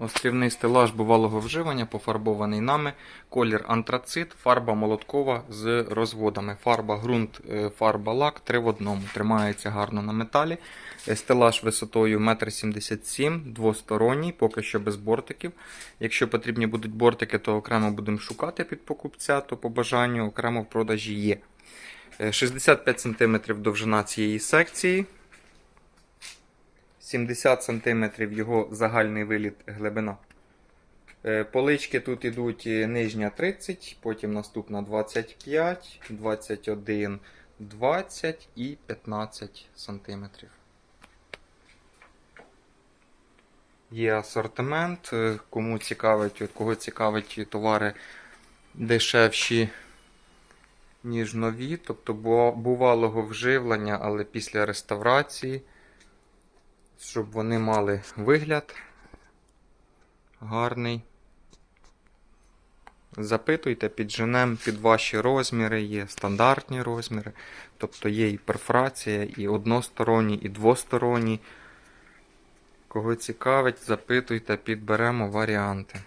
Острівний стелаж бувалого вживання, пофарбований нами. Колір антрацит, фарба молоткова з розводами. Фарба ґрунт, е, фарба лак 3 в одному. Тримається гарно на металі. Е, Стелаж висотою 1,77 м, двосторонній, поки що без бортиків. Якщо потрібні будуть бортики, то окремо будемо шукати під покупця, то по бажанню окремо в продажі є. Е, 65 см довжина цієї секції. 70 см його загальний виліт глибина. Е, Полички тут ідуть е, нижня 30, потім наступна 25, 21, 20 і 15 см. Є асортимент. е, Кому цікавить, от кого цікавить товари дешевші, ніж нові, тобто бувалого вживлення, але після реставрації щоб вони мали вигляд гарний. Запитуйте, підженем під ваші розміри, є стандартні розміри, тобто є і перфорація, і односторонні, і двосторонні. Кого цікавить, запитуйте, підберемо варіанти.